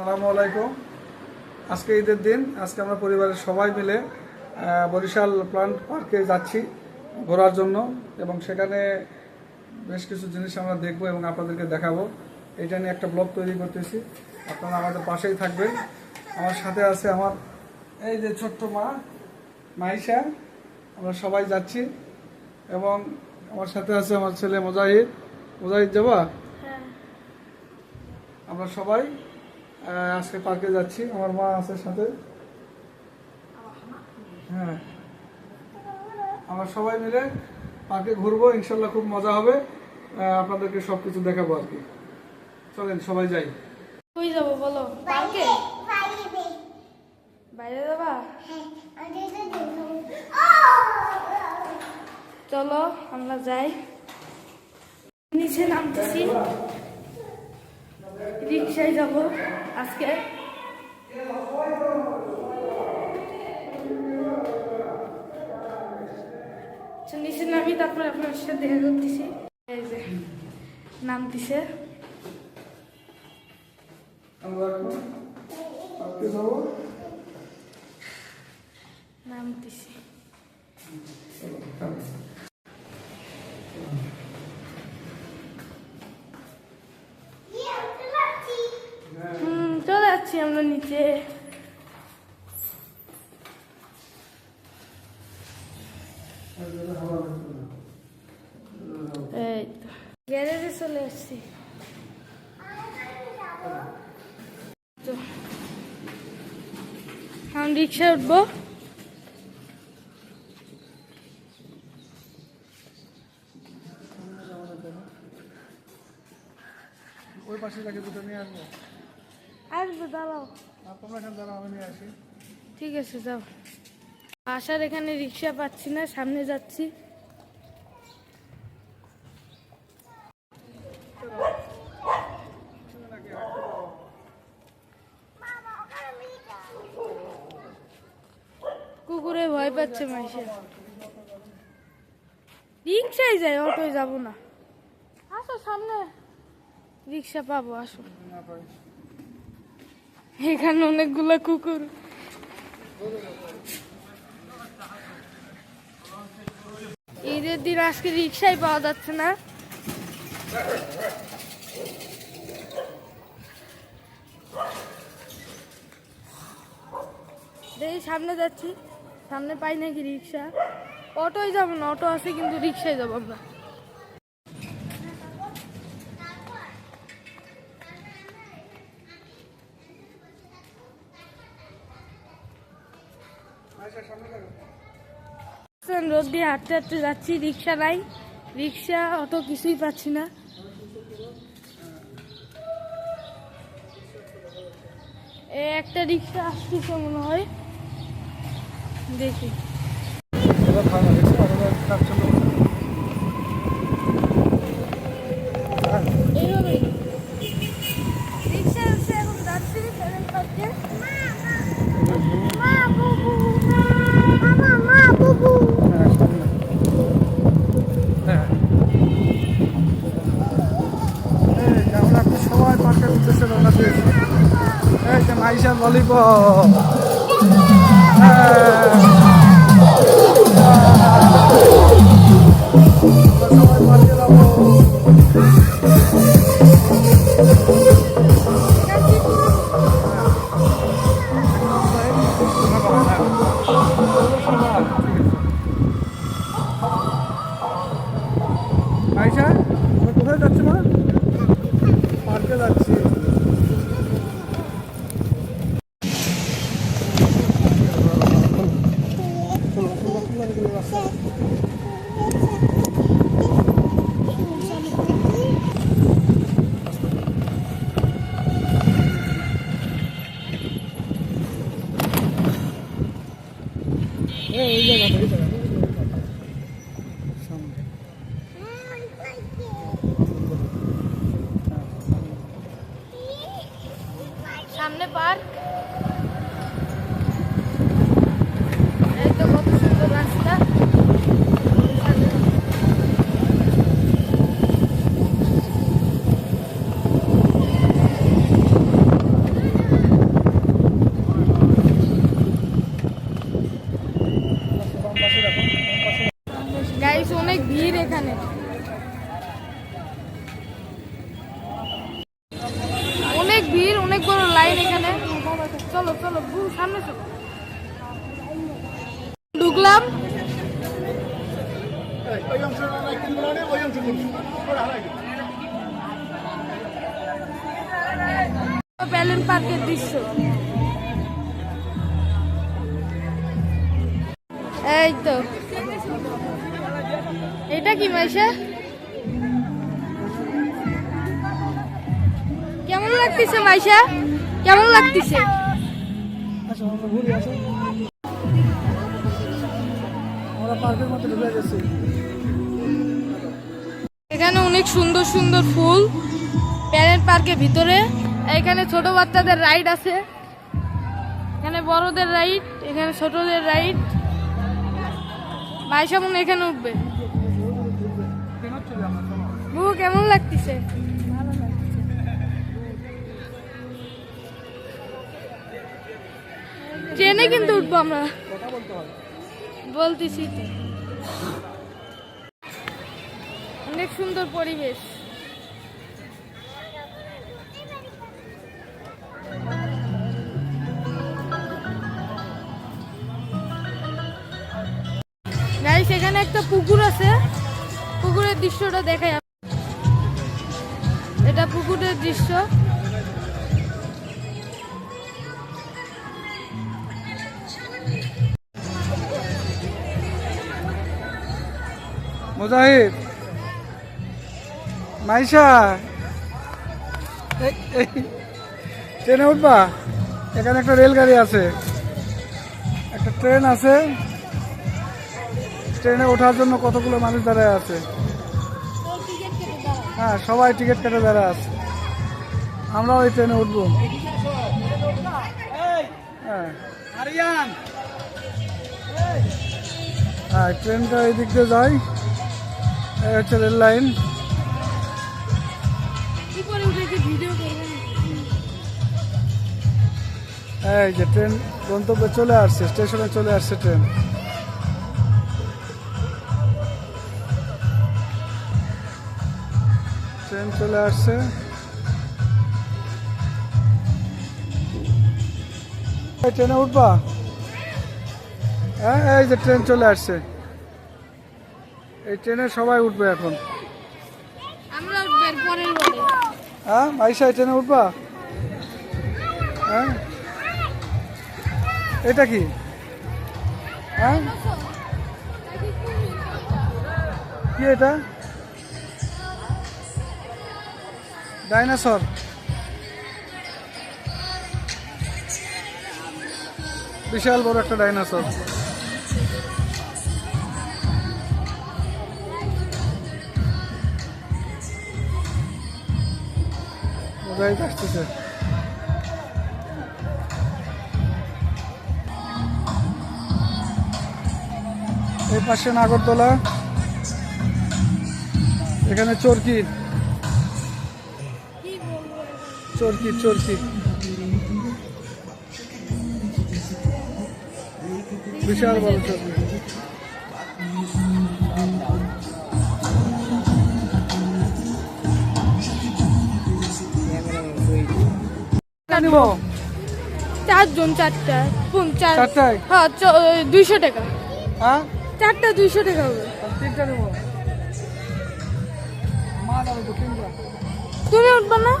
আসসালামু আলাইকুম। আজকে ঈদের দিন আজকে আমরা পরিবারের সবাই মিলে বরিশাল প্লান্ট পার্কে যাচ্ছি ঘোরার জন্য এবং সেখানে বেশ কিছু জিনিস আমরা দেখব এবং আপনাদেরকে দেখাবো। এটা নিয়ে একটা ব্লগ তৈরি করতেছি। আপনারা আমাদের পাশেই থাকবেন। আমার সাথে আছে আমার এই যে ছোট্ট মা মাইশা। আমরা সবাই যাচ্ছি এবং আমার সাথে আছে আমার ছেলে মোজাহিদ। মোজাহিদ যাবা? আমরা সবাই আজকে পার্কে যাচ্ছি। আমার মা আছে সাথে। হ্যাঁ। আমরা সবাই মিলে পার্কে ঘুরবো, ইনশাল্লাহ খুব মজা হবে। আপনাদেরকে সব কিছু দেখাবো আর কি। চলেন, সবাই যাই। বলো? পার্কে? বাইরে চলো, আমরা যাই। নিচে নামতেছি। রিক্সায় যাব আজকে। আচ্ছা, নিচে নামি তারপরে আপনার সাথে দেখা করতেছি। পার্কে নামতেছি হুম চলে যাচ্ছি আমরা নিচে। এই গ্যারেজে চলে আসছি। তো। এখন রিক্সায় উঠবো। ওই পাশে যাকে দুটো নিয়ে আসব। আসব দাঁড়াও। তোমরা এখানে দাঁড়াও আমি নিয়ে আসি। ঠিক আছে যাও। আসার এখানে রিক্সা পাচ্ছি না সামনে যাচ্ছি। কুকুরে ভয় পাচ্ছে মাইসে রিক্সায় যাই অটোয় যাব না। আসো সামনে। রিক্সা পাবো আসো। এখানে অনেকগুলো কুকুর। ঈদের দিন আজকে রিক্সাই পাওয়া যাচ্ছে না। দেখি সামনে যাচ্ছি। সামনে পাই নাকি রিক্সা অটোয় যাব না, অটো আছে কিন্তু রিক্সায় যাব আমরা আচ্ছা সামনে যাব রোদ দিয়ে হাঁটতে হাঁটতে যাচ্ছি, রিক্সা নাই। রিক্সা অত কিছুই পাচ্ছি না। একটা রিক্সা আসতেছে মনে হয়। দেখি। ললিপপ ব্যালেন্স পার্কের দৃশ্য। এই তো। এটা কি মাইশা? কেমন লাগতেছে মাইশা? কেমন লাগতেছে? আচ্ছা আমরা পার্কের মধ্যে ঢুকে গেছি। এখানে অনেক সুন্দর সুন্দর ফুল প্যারেন্ট পার্কের ভিতরে। এখানে ছোট বাচ্চাদের রাইড আছে। এখানে বড়দের রাইড, এখানে ছোটদের রাইড। মাইশা মনে এখানে উঠবে। বুবু কেমন লাগতেছে? ট্রেনে কিন্তু উঠবো আমরা। বলতেছি তো। অনেক সুন্দর পরিবেশ। গাইস এখানে একটা পুকুর আছে। পুকুরের দৃশ্যটা দেখাই এটা পুকুরের দৃশ্য। মুজাহিদ। মাইশা। ট্রেনে উঠবা? এখানে একটা রেলগাড়ি আছে। একটা ট্রেন আছে। ট্রেনে ওঠার জন্য কতগুলো মানুষ দাঁড়ায় আছে? হ্যাঁ সবাই টিকিট কেটে দাঁড়ায় আছে। আমরা ওই ট্রেনে উঠবো। হ্যাঁ। হ্যাঁ ট্রেনটা এই দিক দিয়ে যায়। হচ্ছে রেল লাইন। এই যে ট্রেন গন্তব্যে চলে আসছে, স্টেশনে চলে আসছে ট্রেন। ট্রেন চলে আসছে। ট্রেনে উঠবা? হ্যাঁ এই যে ট্রেন চলে আসছে। এই ট্রেনে সবাই উঠবে এখন আমরা উঠবেন পরের বলে হ্যাঁ মাইশা ট্রেনে উঠবা? হ্যাঁ? এটা কি? হ্যাঁ? কি এটা? ডাইনোসর। বিশাল বড় একটা ডাইনোসর। মোজাইক আসতেছে। এই পাশে নাগরদোলা। এখানে চরকি। চরকি চরকি। বিশাল বড় চরকি। নিব চারজন চারটা। পুন চার চারটায়? হ্যাঁ দুইশো টাকা। হ্যাঁ? চারটা দুইশো টাকা হবে। তিনটা নিব। মা যাবে তো তিনটা। তুমি উঠবে না?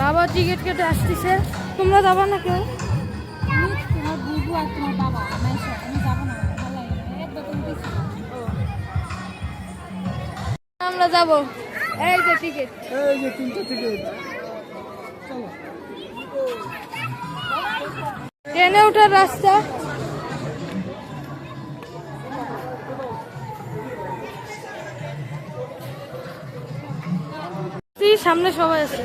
বাবা টিকিট কেটে আসতেছে। তোমরা যাবা না কেউ? তোমার বুবু আর তোমার আমরা যাব। এই যে টিকিট এই যে তিনটা টিকিট ট্রেনে ওঠার রাস্তা। সামনে সবাই আছে।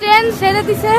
ট্রেন ছেড়ে দিছে।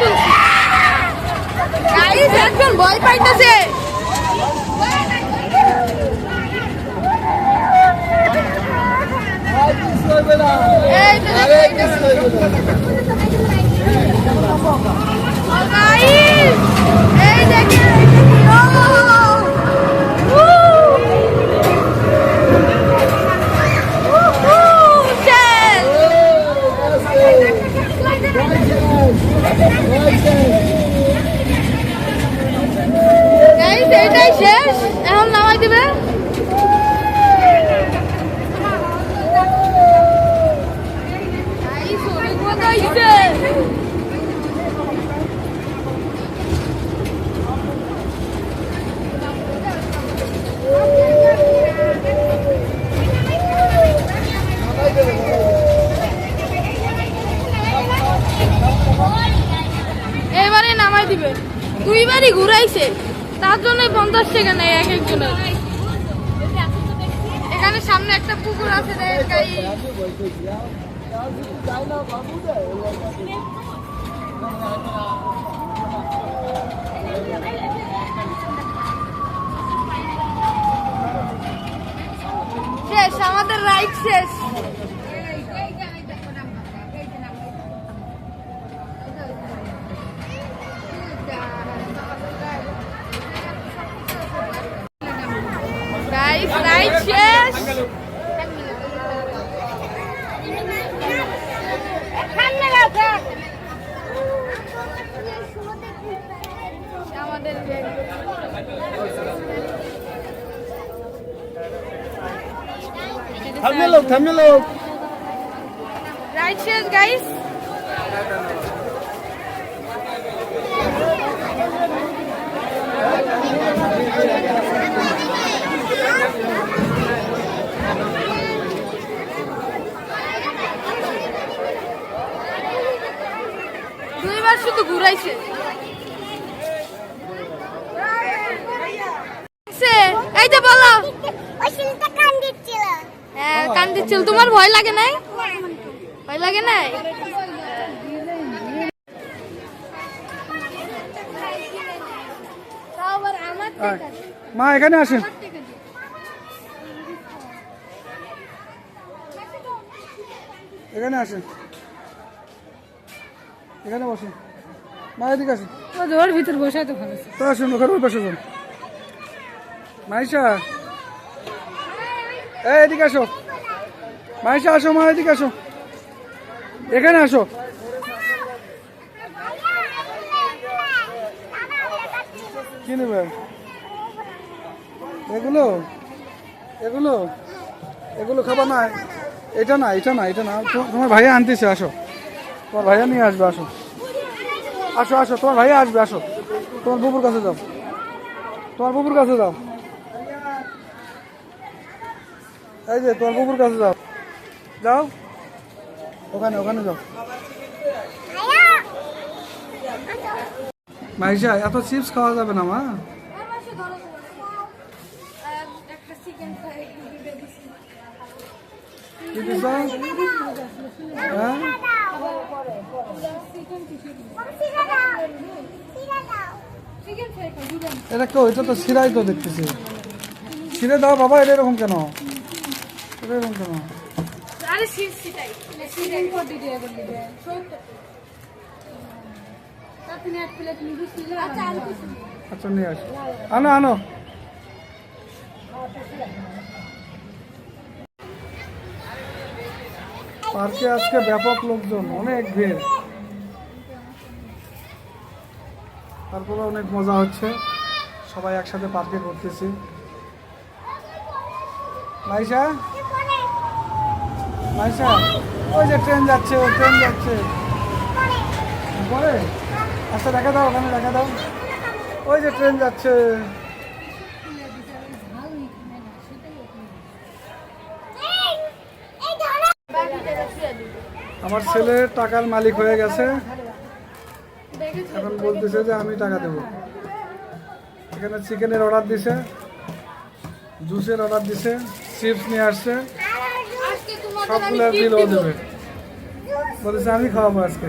তুলছি গাইস একজন ভয় পাইতেছে। এই দেখেন এটাই শেষ। এখন নামাই দিবে Guys, অনেক মজা হইছে। দিবে? দুইবারই ঘুরাইছে। তার জন্য পঞ্চাশ টাকা নেই এক একজনের। এখানে সামনে একটা পুকুর আছে শেষ, আমাদের রাইড শেষ। আমাদের থামলে লোক থামলে লোক রাইড শেষ গাইস দুইবার শুধু ঘুরাইছে। এই যে বলো। হ্যাঁ কান দিচ্ছিল তোমার ভয় লাগে নাই? ভয় লাগে নাই। মা এখানে আসেন। এখানে আসেন। এখানে বসেন। মা এদিকে আসেন। ওর ভিতর বসে তো ভালো। তো আসুন ওখানে ওই পাশে যান। মাইশা। এই এদিকে আসো। মাইশা, আসো মা, এদিকে আসো। এখানে আসো। কি নেবে? এগুলো? এগুলো? এগুলো খাবার না, এটা না এটা না এটা না। তোমার ভাইয়া আনতেছে, আসো। তোমার ভাইয়া নিয়ে আসবে, আসো। আসো আসো, তোমার ভাইয়া আসবে, আসো। তোমার বুবুর কাছে যাও। তোমার বুবুর কাছে যাও। এই যে তোমার বুবুর কাছে যাও। যাও। ওখানে ওখানে যাও। মাইশা, এত চিপস খাওয়া যাবে না, মা। হ্যাঁ? এটা কেউ এটা তো সিরাই তো দেখতেছি। ছিঁড়ে দাও, বাবা, এটা এরকম কেন? আরে সিটাই। আপনি এক প্লেট আচ্ছা আচ্ছা নিয়ে আসো আনো আনো। পার্কে আজকে ব্যাপক লোকজন অনেক ভিড়। তারপরে অনেক মজা হচ্ছে। সবাই একসাথে পার্কে ঘুরতেছি। মাইশা? মাইশা ওই যে ট্রেন যাচ্ছে, ওই ট্রেন যাচ্ছে। পরে? আচ্ছা দেখা দাও, ওখানে দেখা দাও। ওই যে ট্রেন যাচ্ছে। আমার ছেলে টাকার মালিক হয়ে গেছে। এখন বলতেছে যে আমি টাকা দেবো। এখানে চিকেনের অর্ডার দিছে জুসের অর্ডার দিছে চিপস নিয়ে আসছে। সবগুলোর টিপ বিল ও দেবে। বলেছে আমি খাওয়াবো আজকে।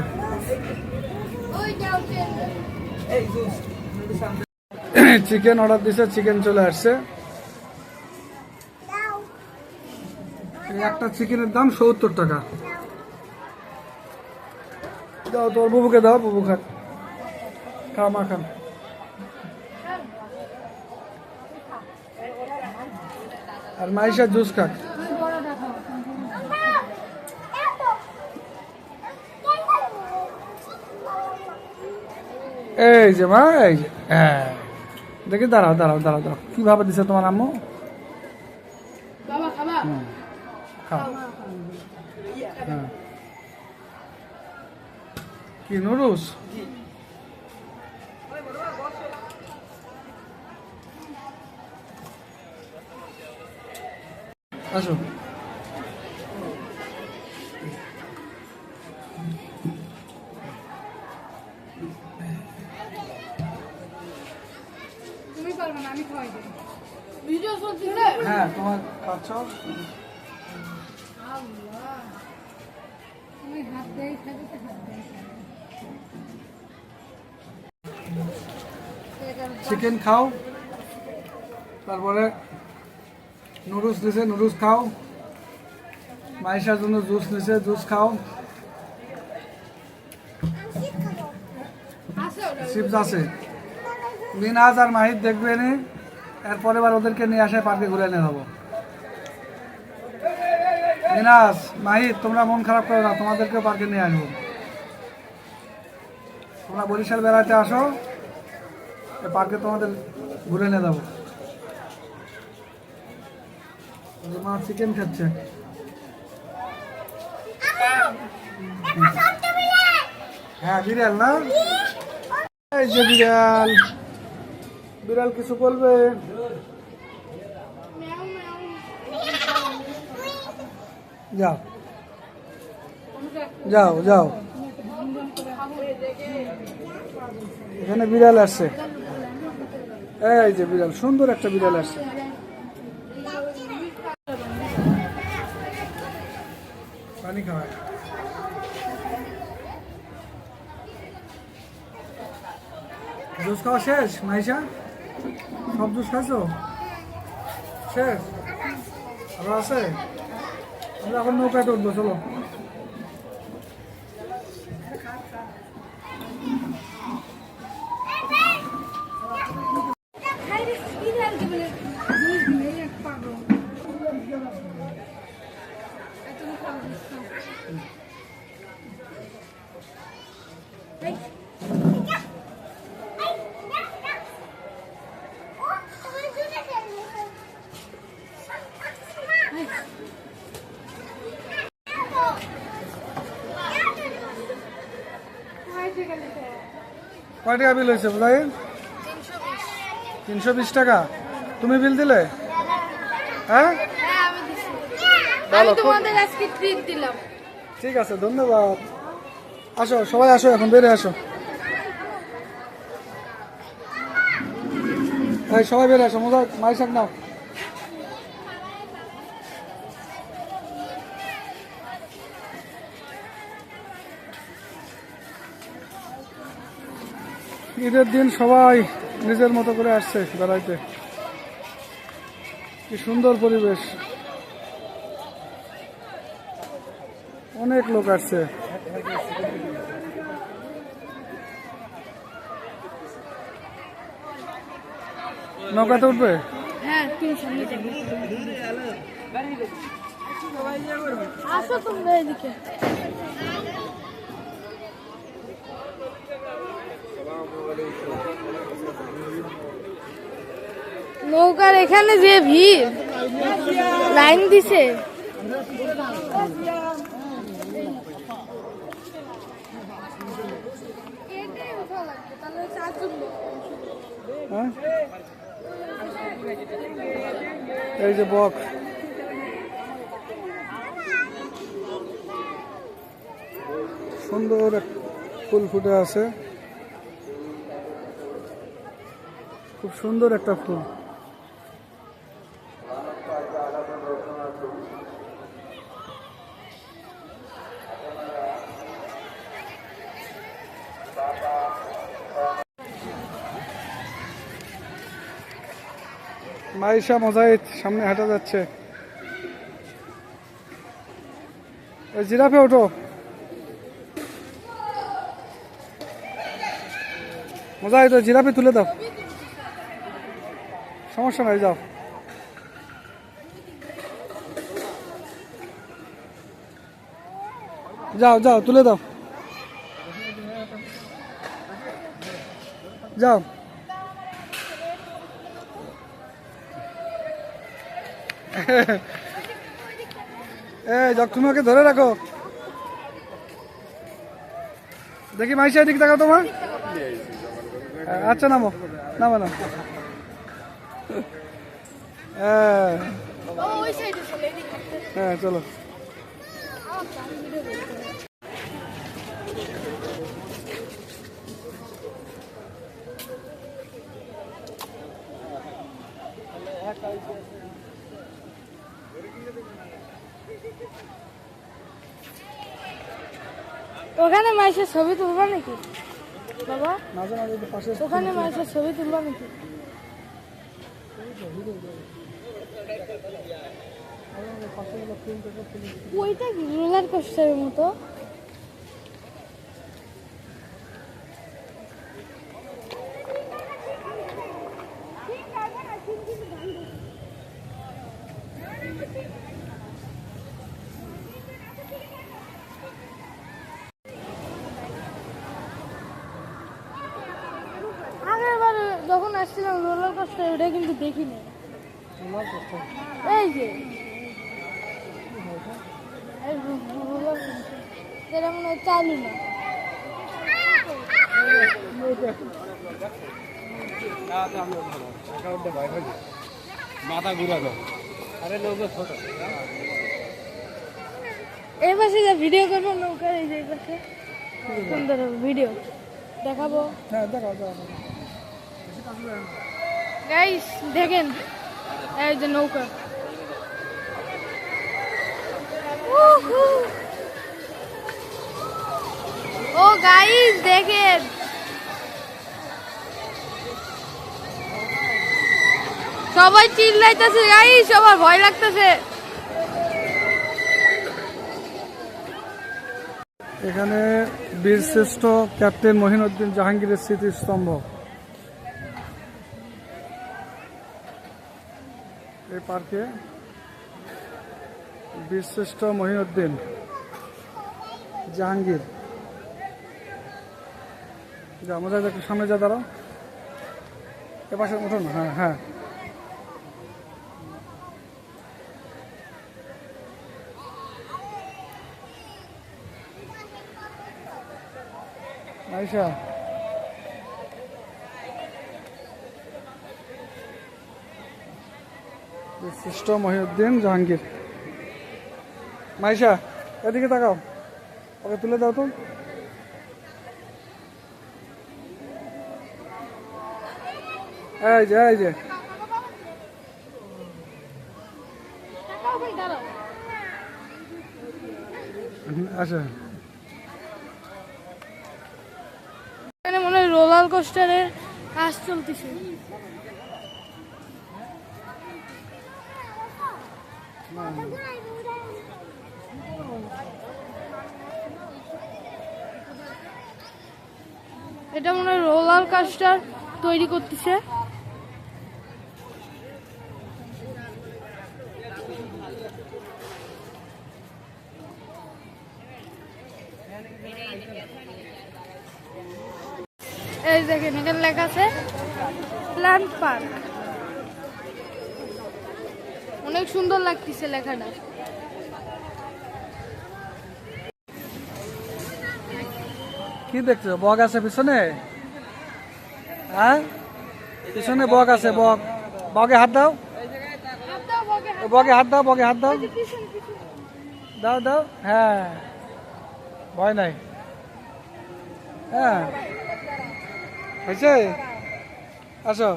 চিকেন অর্ডার দিছে চিকেন চলে আসছে। এই একটা চিকেনের দাম সত্তর টাকা। দাও তোর বুবুকে দাও বুবু খাক। খা মা খান আর মাইশা জুস খাক। এই যে মা এই যে হ্যাঁ। দেখি দাঁড়াও দাঁড়াও দাঁড়াও দাঁড়াও। কীভাবে দিছে তোমার আম্মু? খাও। হ্যাঁ। কি নুডলস? আসো। চিকেন খাও, তারপরে নুডলস দিছে নুডলস খাও। মাইশার জন্য জুস নিছে জুস খাও। চিপস আছে। মিনাজ আর মাহিদ দেখবে এরপরে এবার ওদেরকে নিয়ে আসে পার্কে ঘুরে এনে দেবো মিনাজ মাহিদ তোমরা মন খারাপ করো না, তোমাদেরকেও পার্কে নিয়ে আসব। তোমরা বরিশাল বেড়াতে আসো পার্কে তোমাদের ঘুরে এনে যাব। মা চিকেন খাচ্ছে। হ্যাঁ বিড়াল না? এই যে বিড়াল। বিড়াল কিছু বলবে? যাও। যাও যাও। এখানে বিড়াল আসছে। এই যে বিড়াল, সুন্দর একটা বিড়াল আসছে। পানি খাওয়ায়। জুস খাওয়া শেষ? মাইশা? সব জুস খাইছো? শেষ? আরও আছে? এখন নৌকাতে উঠবো চলো কয় টাকা বিল হয়েছে বুঝাই তিনশো বিশ। টাকা? তুমি বিল দিলে? হ্যাঁ? ভালো, ঠিক আছে ধন্যবাদ। আসো সবাই আসো এখন বেড়ে আসো। সবাই বেড়ে আসো মজা মাইসাক নাও। ঈদের দিন সবাই নিজের মতো করে আসছে বেড়াইতে। কি সুন্দর পরিবেশ। অনেক লোক আসছে। নৌকাতে উঠবে? হ্যাঁ আসো এদিকে। নৌকার এখানে যে ভিড় লাইন দিছে। হ্যাঁ? এই বক্স সুন্দর ফুল ফুটে আছে। খুব সুন্দর একটা ফুল। মাইশা মোজাহিদ সামনে হাঁটা যাচ্ছে। জিরাফে ওঠো। মোজাহিদ জিরাফে তুলে দাও। সমস্যা নাই, যাও। যাও যাও, তুলে দাও। যাও। এই যাক তুমি ওকে ধরে রাখো। দেখি মাইশা, এদিকে দেখো তোমার। আচ্ছা নামো নামো না হ্যাঁ চলে। ওখানে মাইসের ছবি তুলবা নাকি? বাবা? ওখানে মাইসের ছবি তুলবা নাকি? ওইটা কি? রোলার কোস্টারের মতো? আগের বার যখন আসছিলাম রোলার কোস্টার ওটা কিন্তু দেখিনি। এই যে। এটা মনে হয় চালু না। মাথা ঘুরা দাও আরে লোক ছোট এই পাশে যে ভিডিও করব নৌকার এই যে পাশে। সুন্দর ভিডিও দেখাবো। হ্যাঁ দেখাও। গাইস দেখেন। এই যে নৌকা। ও গাইস দেখেন। সবাই চিল্লাইতেছে গাইস সবার ভয় লাগতেছে। এখানে বীরশ্রেষ্ঠ ক্যাপ্টেন মহিনুদ্দিন জাহাঙ্গীরের স্মৃতিস্তম্ভ। পার্কে বীরশ্রেষ্ঠ মহিউদ্দিন জাহাঙ্গীর। যা, আমাদের একটু সামনে যা, দাঁড়াও। এ পাশে উঠো হ্যাঁ হ্যাঁ। আয়সা শ্রেষ্ঠ মহিউদ্দিন জাহাঙ্গীর। মাইশা, এদিকে তাকাও। ওকে তুলে দাও তো। এই যে এই যে। আচ্ছা। এখানে মনে হয় রোলার কোস্টারের কাজ চলতেছে। এটা মনে হয় রোলার কাস্টার তৈরি করতেছে। এই দেখেন এখানে লেখা আছে প্ল্যান্ট পার্ক অনেক সুন্দর লাগতেছে লেখাটা। কি দেখছ? বক আছে পিছনে? হ্যাঁ? পিছনে বক আছে, বক। বগে হাত দাও। বগে হাত দাও বগে হাত দাও। দাও দাও। হ্যাঁ। ভয় নাই। হ্যাঁ। হয়েছে? আসো।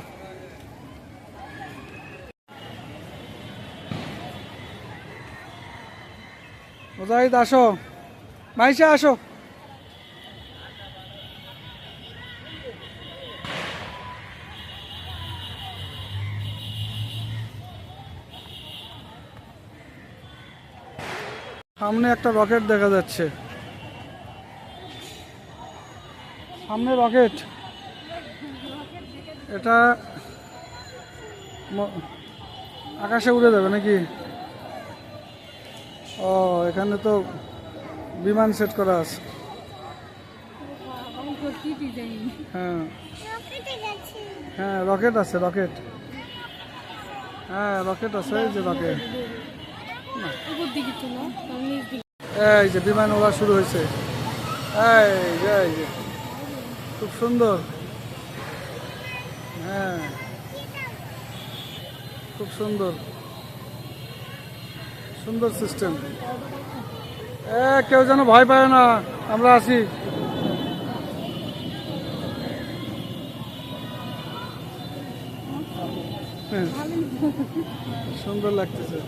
মুজাহিদ আসো। মাইশা, আসো। সামনে একটা রকেট দেখা যাচ্ছে। সামনে রকেট। এটা আকাশে উড়ে যাবে নাকি? ও, এখানে তো বিমান সেট করা আছে। হ্যাঁ। হ্যাঁ রকেট আছে, রকেট। হ্যাঁ রকেট আছে, এই যে রকেট। এই যে বিমান ওড়া শুরু হয়েছে। এই খুব সুন্দর। হ্যাঁ। খুব সুন্দর। সুন্দর সিস্টেম। এ, কেউ যেন ভয় পায় না, আমরা আছি। হ্যাঁ। সুন্দর লাগতেছে।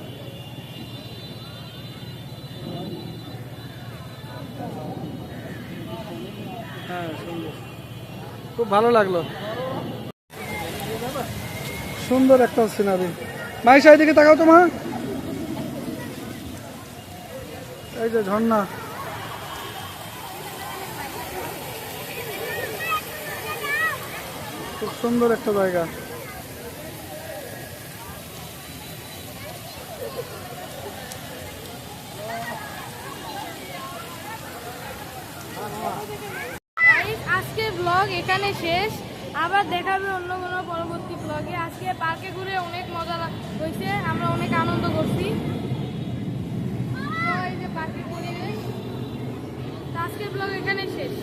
হ্যাঁ সুন্দর। খুব ভালো লাগল। সুন্দর একটা সিনারি। মাইশা, এদিকে তাকাও তো মা। এই যে ঝর্ণা। খুব সুন্দর একটা জায়গা। আজকের ব্লগ এখানে শেষ। আবার দেখাবে অন্য কোনো পরবর্তী ব্লগে আজকে পার্কে ঘুরে অনেক মজা হয়েছে। আমরা অনেক আনন্দ করছি তো এই যে পার্কের পরিবেশ তো আজকের ব্লগ এখানে শেষ।